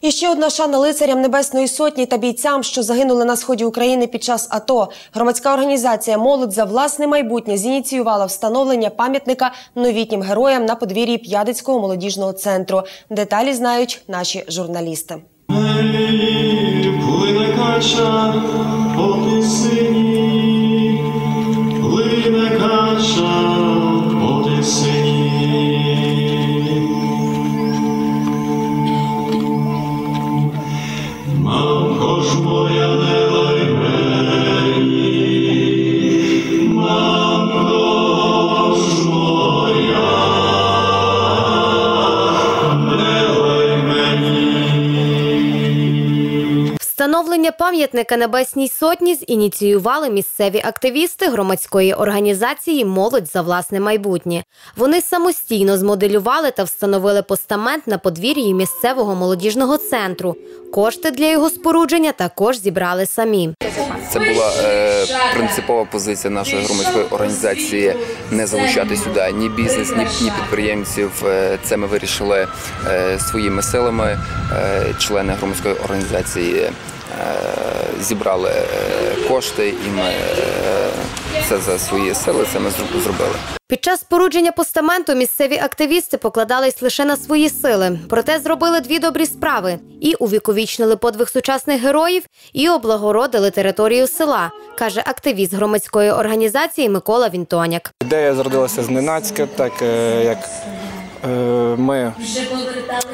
І ще одна шана лицарям Небесної Сотні та бійцям, що загинули на сході України під час АТО. Громадська організація Молодь за власне майбутнє зініціювала встановлення пам'ятника новітнім героям на подвір'ї П'ядицького молодіжного центру. Деталі знають наші журналісти. Плине Встановлення пам'ятника Небесній Сотні зініціювали місцеві активісти громадської організації Молодь за власне майбутнє. Вони самостійно змоделювали та встановили постамент на подвір'ї місцевого молодіжного центру. Кошти для його спорудження також зібрали самі. Це була е, принципова позиція нашої громадської організації не залучати сюди ні бізнес, ні, ні підприємців. Е, Це ми вирішили е, своїми силами. Е, члени громадської організації зібрали е, кошти, і ми е, це за свої сили це ми зробили. Під час спорудження постаменту місцеві активісти покладались лише на свої сили, проте зробили дві добрі справи і увіковічнили подвиг сучасних героїв, і облагородили територію села, каже активіст громадської організації Микола Вінтоняк. Ідея зародилася зненацька, так е, як е, ми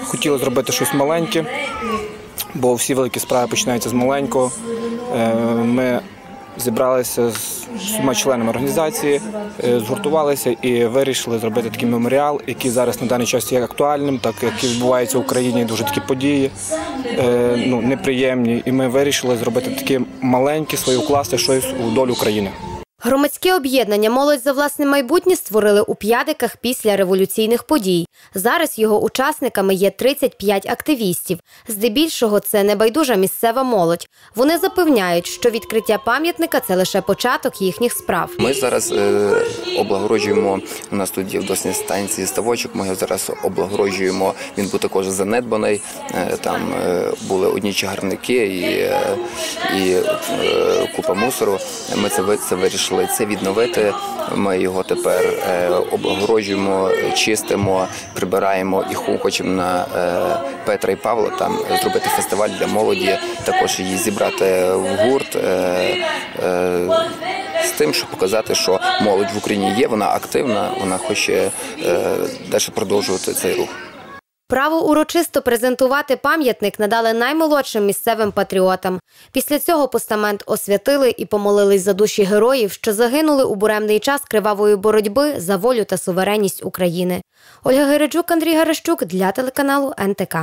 хотіли зробити щось маленьке, бо всі великі справи починаються з маленького. Е, Ми зібралися з всіма членами організації, е, згуртувалися і вирішили зробити такий меморіал, який зараз на даний час є актуальним, так як і відбуваються в Україні дуже такі події е, ну, неприємні. І ми вирішили зробити таке маленьке своє вкласти щось у долю України. Громадське об'єднання Молодь за власне майбутнє створили у п'ядиках після революційних подій. Зараз його учасниками є 35 активістів. Здебільшого це небайдужа місцева молодь. Вони запевняють, що відкриття пам'ятника це лише початок їхніх справ. Ми зараз е, облагороджуємо. У нас тут є в досні станції ставочок. Ми його зараз облагороджуємо. Він був також занедбаний. Е, там е, були одні чагарники і, купа мусору. Ми це це вирішили це відновити. Ми його тепер е, облагороджуємо, чистимо, прибираємо і хо- хочемо на е, Петра і Павла там зробити фестиваль для молоді. Також її зібрати в гурт. Е, з тим, щоб показати, що молодь в Україні є, вона активна, вона хоче е, далі продовжувати цей рух. Право урочисто презентувати пам'ятник надали наймолодшим місцевим патріотам. Після цього постамент освятили і помолились за душі героїв, що загинули у буремний час кривавої боротьби за волю та суверенність України. Ольга Гереджук, Андрій Гарещук для телеканалу НТК.